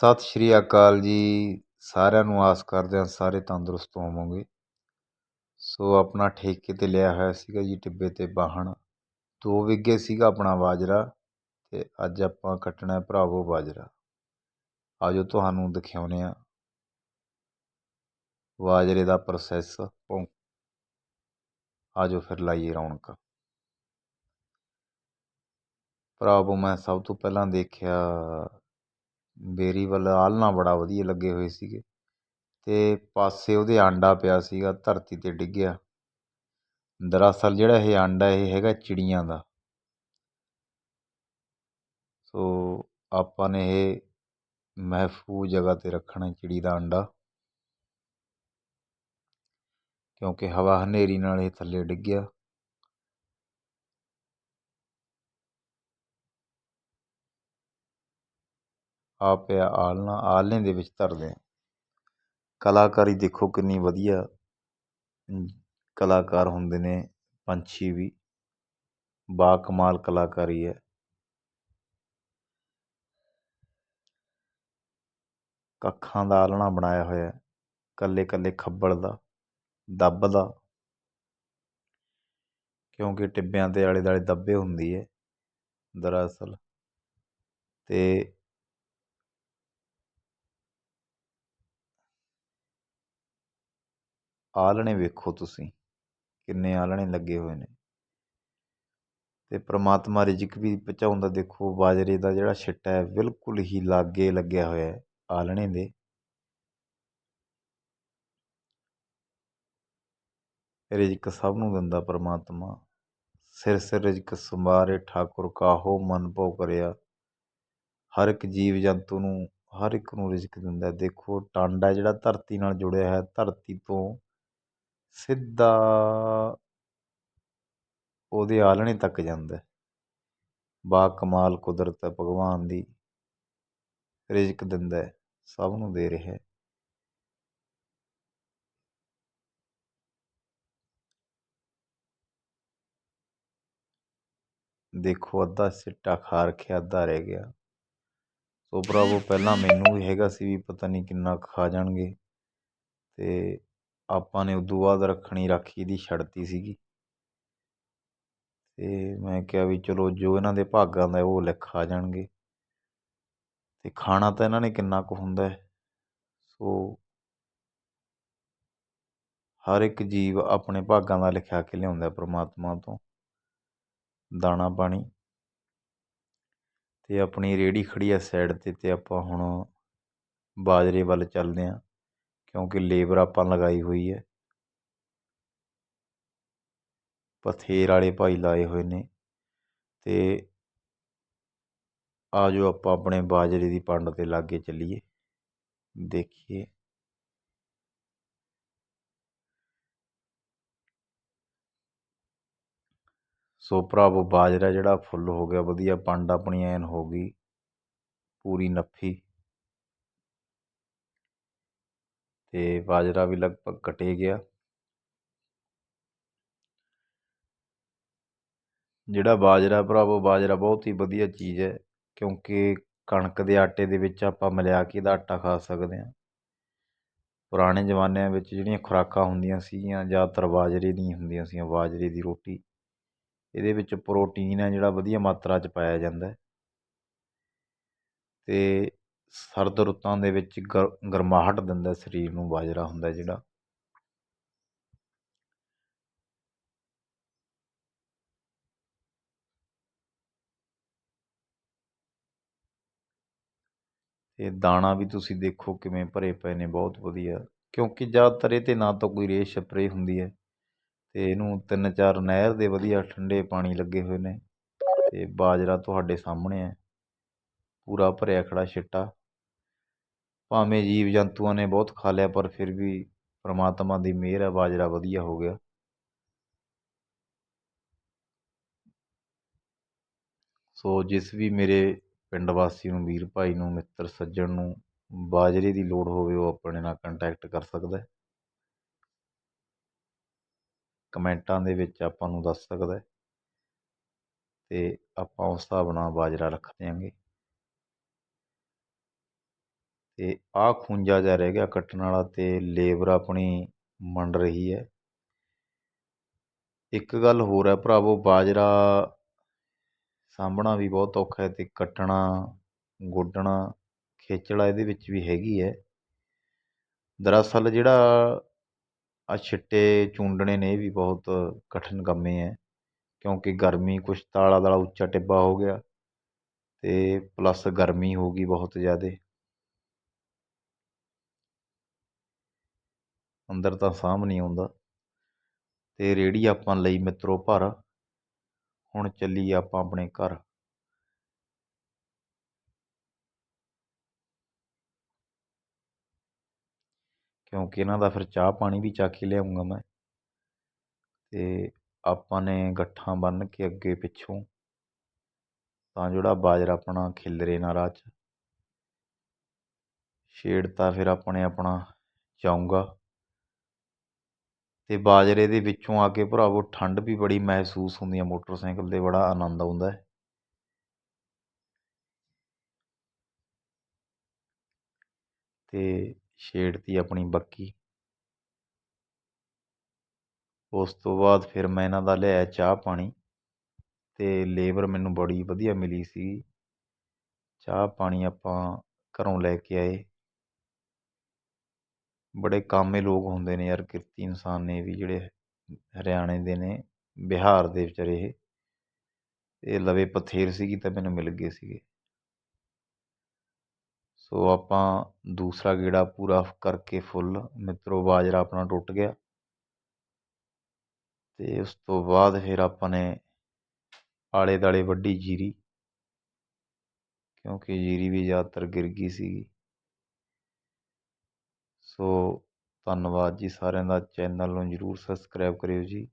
ਸਤਿ ਸ਼੍ਰੀ ਅਕਾਲ ਜੀ। ਸਾਰਿਆਂ ਨੂੰ ਆਸ ਕਰਦੇ ਹਾਂ ਸਾਰੇ ਤੰਦਰੁਸਤ ਹੋਵੋਗੇ। ਸੋ ਆਪਣਾ ਠੇਕੇ 'ਤੇ ਲਿਆ ਹੋਇਆ ਸੀਗਾ ਜੀ, ਟਿੱਬੇ 'ਤੇ ਬਾਹਣ ਦੋ ਵਿਗੇ ਸੀਗਾ ਆਪਣਾ ਬਾਜਰਾ ਤੇ ਅੱਜ ਆਪਾਂ ਕੱਟਣਾ ਹੈ ਭਰਾਵੋ ਬਾਜਰਾ। ਆਜੋ ਤੁਹਾਨੂੰ ਦਿਖਾਉਨੇ ਆ ਬਾਜਰੇ ਦਾ ਪ੍ਰੋਸੈਸ ਆਜੋ ਫਿਰ ਲਾਈਏ ਰੌਣਕ। ਭਰਾਵੋ ਮੈਂ ਸਭ ਤੋਂ ਪਹਿਲਾਂ ਦੇਖਿਆ ਬੇਰੀ ਵੱਲ ਆਲ੍ਹਣਾ ਬੜਾ ਵਧੀਆ ਲੱਗੇ ਹੋਏ ਸੀਗੇ। ਅਤੇ ਪਾਸੇ ਉਹਦੇ ਆਂਡਾ ਪਿਆ ਸੀਗਾ, ਧਰਤੀ 'ਤੇ ਡਿੱਗਿਆ। ਦਰਅਸਲ ਜਿਹੜਾ ਇਹ ਆਂਡਾ, ਇਹ ਹੈਗਾ ਚਿੜੀਆਂ ਦਾ। ਸੋ ਆਪਾਂ ਨੇ ਇਹ ਮਹਿਫੂਜ਼ ਜਗ੍ਹਾ 'ਤੇ ਰੱਖਣਾ ਚਿੜੀ ਦਾ ਅੰਡਾ ਕਿਉਂਕਿ ਹਵਾ ਹਨੇਰੀ ਨਾਲ ਇਹ ਥੱਲੇ ਡਿੱਗਿਆ ਆ ਪਿਆ ਆਲਣਾ ਆਲਣੇ ਦੇ ਵਿੱਚ ਧਰਦੇ ਆ। ਕਲਾਕਾਰੀ ਦੇਖੋ ਕਿੰਨੀ ਵਧੀਆ ਕਲਾਕਾਰ ਹੁੰਦੇ ਨੇ, ਪੰਛੀ ਵੀ। ਬਾ ਕਮਾਲ ਕਲਾਕਾਰੀ ਹੈ। ਕੱਖਾਂ ਦਾ ਆਲ੍ਹਣਾ ਬਣਾਇਆ ਹੋਇਆ ਕੱਲੇ ਕੱਲੇ ਖੱਬਲ ਦਾ, ਦੱਬ ਦਾ। ਕਿਉਂਕਿ ਟਿੱਬਿਆਂ ਦੇ ਆਲੇ ਦੁਆਲੇ ਦੱਬੇ ਹੁੰਦੀ ਹੈ, ਦਰਅਸਲ। ਤੇ ਆਲ੍ਹਣੇ ਵੇਖੋ ਤੁਸੀਂ, ਕਿੰਨੇ ਆਲ੍ਹਣੇ ਲੱਗੇ ਹੋਏ ਨੇ। ਅਤੇ ਪਰਮਾਤਮਾ ਰਿਜਕ ਵੀ ਪਹੁੰਚਾਉਂਦਾ ਦੇਖੋ, ਬਾਜਰੇ ਦਾ ਜਿਹੜਾ ਛਿੱਟਾ ਹੈ, ਬਿਲਕੁਲ ਹੀ ਲਾਗੇ ਲੱਗਿਆ ਹੋਇਆ ਹੈ ਆਲਣੇ ਦੇ। ਰਿਜਕ ਸਭ ਨੂੰ ਦਿੰਦਾ ਪਰਮਾਤਮਾ। ਸਿਰ ਸਿਰ ਰਿਜਕ ਸੰਭਾਰੇ ਠਾਕੁਰ ਕਾਹੋ ਮਨ ਭੋ ਕਰਿਆ। ਹਰ ਇੱਕ ਜੀਵ ਜੰਤੂ ਨੂੰ, ਹਰ ਇੱਕ ਨੂੰ ਰਿਜਕ ਦਿੰਦਾ ਦੇਖੋ, ਟਾਂਡਾ ਜਿਹੜਾ ਧਰਤੀ ਨਾਲ ਜੁੜਿਆ ਹੈ, ਧਰਤੀ ਤੋਂ ਸਿੱਧਾ ਉਹਦੇ ਆਲ੍ਹਣੇ ਤੱਕ ਜਾਂਦਾ ਬਾ ਕਮਾਲ ਕੁਦਰਤ ਹੈ, ਭਗਵਾਨ ਦੀ ਰਿਜਕ ਦਿੰਦਾ ਸਭ ਨੂੰ ਦੇ ਰਿਹਾ ਦੇਖੋ, ਅੱਧਾ ਸਿੱਟਾ ਖਾ ਰੱਖਿਆ, ਅੱਧਾ ਰਹਿ ਗਿਆ। ਸੋ ਭਰਾਵੋ, ਪਹਿਲਾਂ ਮੈਨੂੰ ਵੀ ਹੈਗਾ ਸੀ ਵੀ ਪਤਾ ਨਹੀਂ ਕਿੰਨਾ ਖਾ ਜਾਣਗੇ। ਤੇ ਆਪਾਂ ਨੇ ਉਦੋਂ ਬਾਅਦ ਰੱਖਣੀ ਰਾਖੀ ਦੀ ਛੱਡਤੀ ਸੀਗੀ। ਅਤੇ ਮੈਂ ਕਿਹਾ ਵੀ ਚਲੋ ਜੋ ਇਹਨਾਂ ਦੇ ਭਾਗਾਂ ਦਾ ਉਹ ਲਿਖ ਆ ਜਾਣਗੇ। ਅਤੇ ਖਾਣਾ ਤਾਂ ਇਹਨਾਂ ਨੇ ਕਿੰਨਾ ਕੁ ਹੁੰਦਾ ਸੋ ਹਰ ਇੱਕ ਜੀਵ ਆਪਣੇ ਭਾਗਾਂ ਦਾ ਲਿਖਿਆ ਕੇ ਲਿਆਉਂਦਾ ਪ੍ਰਮਾਤਮਾ ਤੋਂ। ਦਾਣਾ ਪਾਣੀ। ਅਤੇ ਆਪਣੀ ਰੇਹੜੀ ਖੜੀ ਆ ਸਾਈਡ 'ਤੇ ਅਤੇ ਆਪਾਂ ਹੁਣ ਬਾਜਰੇ ਵੱਲ ਚੱਲਦੇ ਹਾਂ। ਕਿਉਂਕਿ ਲੇਬਰ ਆਪਾਂ ਲਗਾਈ ਹੋਈ ਹੈ। ਪਥੇਰ ਵਾਲੇ ਭਾਈ ਲਾਏ ਹੋਏ ਨੇ। ਅਤੇ ਆ ਜਾਓ ਆਪਾਂ ਆਪਣੇ ਬਾਜਰੇ ਦੀ ਪੰਡ 'ਤੇ ਲਾਗੇ ਚੱਲੀਏ। ਦੇਖੀਏ। ਸੋ ਭਰਾਵੋ, ਬਾਜਰਾ ਜਿਹੜਾ ਫੁੱਲ ਹੋ ਗਿਆ, ਵਧੀਆ ਪੰਡ ਆਪਣੀ ਐਨ ਹੋ ਗਈ। ਪੂਰੀ ਨੱਫੀ। ਅਤੇ ਬਾਜਰਾ ਵੀ ਲਗਭਗ ਕੱਟਿਆ ਗਿਆ। ਜਿਹੜਾ ਬਾਜਰਾ ਭਰਾਵੋ, ਬਾਜਰਾ ਬਹੁਤ ਹੀ ਵਧੀਆ ਚੀਜ਼ ਹੈ, ਕਿਉਂਕਿ ਕਣਕ ਦੇ ਆਟੇ ਦੇ ਵਿੱਚ ਆਪਾਂ ਮਿਲਾ ਕੇ ਇਹਦਾ ਆਟਾ ਖਾ ਸਕਦੇ ਹਾਂ। ਪੁਰਾਣੇ ਜ਼ਮਾਨਿਆਂ ਵਿੱਚ ਜਿਹੜੀਆਂ ਖੁਰਾਕਾਂ ਹੁੰਦੀਆਂ ਸੀਗੀਆਂ, ਜ਼ਿਆਦਾਤਰ ਬਾਜਰੇ ਦੀਆਂ ਹੁੰਦੀਆਂ ਸੀ ਬਾਜਰੇ ਦੀ ਰੋਟੀ। ਇਹਦੇ ਵਿੱਚ ਪ੍ਰੋਟੀਨ ਹੈ ਜਿਹੜਾ ਵਧੀਆ ਮਾਤਰਾ 'ਚ ਪਾਇਆ ਜਾਂਦਾ ਅਤੇ ਸਰਦ ਰੁੱਤਾਂ ਦੇ ਵਿੱਚ ਗਰ, ਗਰਮਾਹਟ ਦਿੰਦਾ ਸਰੀਰ ਨੂੰ ਬਾਜਰਾ ਹੁੰਦਾ ਜਿਹੜਾ। ਤੇ ਦਾਣਾ ਵੀ ਤੁਸੀਂ ਦੇਖੋ ਕਿਵੇਂ ਭਰੇ ਪਏ ਨੇ, ਬਹੁਤ ਵਧੀਆ। ਕਿਉਂਕਿ ਜ਼ਿਆਦਾਤਰ ਇਹ 'ਤੇ ਨਾ ਤਾਂ ਕੋਈ ਰੇਹ ਸਪਰੇ ਹੁੰਦੀ ਹੈ ਤੇ ਇਹਨੂੰ ਤਿੰਨ ਚਾਰ ਨਹਿਰ ਦੇ ਵਧੀਆ ਠੰਡੇ ਪਾਣੀ ਲੱਗੇ ਹੋਏ ਨੇ ਤੇ ਬਾਜਰਾ ਤੁਹਾਡੇ ਸਾਹਮਣੇ ਹੈ। ਪੂਰਾ ਭਰਿਆ ਖੜਾ ਛਿੱਟਾ। ਭਾਵੇਂ ਜੀਵ ਜੰਤੂਆਂ ਨੇ ਬਹੁਤ ਖਾ ਲਿਆ, ਪਰ ਫਿਰ ਵੀ ਪਰਮਾਤਮਾ ਦੀ ਮਿਹਰ ਹੈ ਬਾਜਰਾ ਵਧੀਆ ਹੋ ਗਿਆ। ਸੋ ਜਿਸ ਵੀ ਮੇਰੇ ਪਿੰਡ ਵਾਸੀ ਨੂੰ, ਵੀਰ ਭਾਈ ਨੂੰ, ਮਿੱਤਰ ਸੱਜਣ ਨੂੰ ਬਾਜਰੇ ਦੀ ਲੋੜ ਹੋਵੇ, ਉਹ ਆਪਣੇ ਨਾਲ ਕੰਟੈਕਟ ਕਰ ਸਕਦਾ ਕਮੈਂਟਾਂ ਦੇ ਵਿੱਚ ਆਪਾਂ ਨੂੰ ਦੱਸ ਸਕਦਾ ਅਤੇ ਆਪਾਂ ਉਸ ਹਿਸਾਬ ਨਾਲ ਬਾਜਰਾ ਰੱਖ ਦਿਆਂਗੇ। ਅਤੇ ਆਹ ਖੂੰਜਾ ਜਿਹਾ ਰਹਿ ਗਿਆ ਕੱਟਣ ਵਾਲਾ ਅਤੇ ਲੇਬਰ ਆਪਣੀ ਮੰਡ ਰਹੀ ਹੈ। ਇੱਕ ਗੱਲ ਹੋਰ ਹੈ ਭਰਾਵੋ, ਬਾਜਰਾ ਸਾਂਭਣਾ ਵੀ ਬਹੁਤ ਔਖਾ ਹੈ ਤੇ ਕੱਟਣਾ, ਗੋਡਣਾ, ਖੇਚਲਾ ਇਹਦੇ ਵਿੱਚ ਵੀ ਹੈਗੀ ਹੈ। ਦਰਅਸਲ ਜਿਹੜਾ ਆ ਛਿੱਟੇ ਚੂੰਡਣੇ ਨੇ ਇਹ ਵੀ ਬਹੁਤ ਕਠਿਨ ਕੰਮੇ ਹੈ, ਕਿਉਂਕਿ ਗਰਮੀ ਕੁਛ ਤਾਲਾ ਤਾਲਾ ਉੱਚਾ ਟਿੱਬਾ ਹੋ ਗਿਆ ਅਤੇ ਪਲੱਸ ਗਰਮੀ ਹੋ ਗਈ ਬਹੁਤ ਜ਼ਿਆਦਾ। ਅੰਦਰ ਤਾਂ ਸਾਂਭ ਨਹੀਂ ਆਉਂਦਾ। ਅਤੇ ਰੇਹੜੀ ਆਪਾਂ ਲਈ ਮਿੱਤਰੋ ਭਰ। ਹੁਣ ਚੱਲੀਏ ਆਪਾਂ ਆਪਣੇ ਘਰ। ਕਿਉਂਕਿ ਇਹਨਾਂ ਦਾ ਫਿਰ ਚਾਹ ਪਾਣੀ ਵੀ ਚੱਕ ਕੇ ਲਿਆਉਂਗਾ ਮੈਂ। ਅਤੇ ਆਪਾਂ ਨੇ ਗੱਠਾਂ ਬੰਨ੍ਹ ਕੇ ਅੱਗੇ ਪਿੱਛੋਂ। ਤਾਂ ਜਿਹੜਾ ਬਾਜਰਾ ਆਪਣਾ ਖਿਲਰੇ ਨਾ ਰਾਹ 'ਚ। ਛੇੜਤਾ ਫਿਰ ਆਪਣੇ ਆਪਣਾ ਜਾਊਂਗਾ ਅਤੇ ਬਾਜਰੇ ਦੇ ਵਿੱਚੋਂ ਆ ਕੇ ਭਰਾਵੋ ਠੰਡ ਵੀ ਬੜੀ ਮਹਿਸੂਸ ਹੁੰਦੀ ਹੈ ਮੋਟਰਸਾਈਕਲ 'ਤੇ ਬੜਾ ਆਨੰਦ ਆਉਂਦਾ ਅਤੇ ਤੇ ਛੇੜਤੀ ਆਪਣੀ ਬੱਕੀ। ਉਸ ਤੋਂ ਬਾਅਦ ਫਿਰ ਮੈਂ ਇਹਨਾਂ ਦਾ ਲਿਆਇਆ ਚਾਹ ਪਾਣੀ ਅਤੇ ਲੇਬਰ ਮੈਨੂੰ ਬੜੀ ਵਧੀਆ ਮਿਲੀ ਸੀ। ਚਾਹ ਪਾਣੀ ਆਪਾਂ ਘਰੋਂ ਲੈ ਕੇ ਆਏ। ਬੜੇ ਕਾਮੇ ਲੋਕ ਹੁੰਦੇ ਨੇ ਯਾਰ, ਕਿਰਤੀ ਇਨਸਾਨ ਨੇ ਵੀ ਜਿਹੜੇ ਹਰਿਆਣੇ ਦੇ ਨੇ, ਬਿਹਾਰ ਦੇ ਵਿਚਾਰੇ ਇਹ। ਇਹ ਲਵੇ ਪਥੇਰ ਸੀਗੀ ਤਾਂ ਮੈਨੂੰ ਮਿਲ ਗਏ ਸੀਗੇ। ਸੋ ਆਪਾਂ ਦੂਸਰਾ ਗੇੜਾ ਪੂਰਾ ਕਰਕੇ ਫੁੱਲ, ਮਿੱਤਰੋ ਬਾਜਰਾ ਆਪਣਾ ਟੁੱਟ ਗਿਆ। ਤੇ ਉਸ ਤੋਂ ਬਾਅਦ ਫਿਰ ਆਪਾਂ ਨੇ ਆਲੇ ਦਾਲੇ ਵੱਢੀ ਜੀਰੀ, ਕਿਉਂਕਿ ਜੀਰੀ ਵੀ ਜ਼ਿਆਦਾਤਰ ਗਿਰ ਗਈ ਸੀਗੀ। ਸੋ ਧੰਨਵਾਦ ਜੀ ਸਾਰਿਆਂ ਦਾ ਚੈਨਲ ਨੂੰ ਜਰੂਰ ਸਬਸਕ੍ਰਾਈਬ ਕਰਿਓ ਜੀ।